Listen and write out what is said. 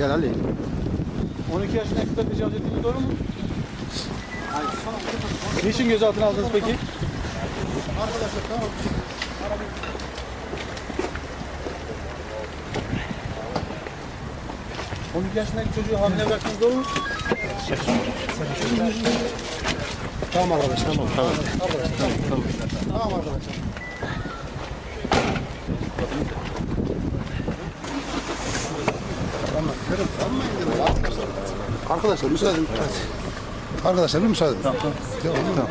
Gel Ali. 12 yaşındaki kıza tecavüz ettiğiniz doğru mu? Niçin gözaltına aldınız peki? Arkadaşlar tamam. On iki yaşındaki çocuğu hamile bıraktınız doğru mu? Tamam arkadaş tamam. Tamam. Tamam. Tamam. Tamam arkadaşlar. Tamam. Tamam. Arkadaşlar müsaade edin. Arkadaşlar müsaade edin. Tamam. Tamam.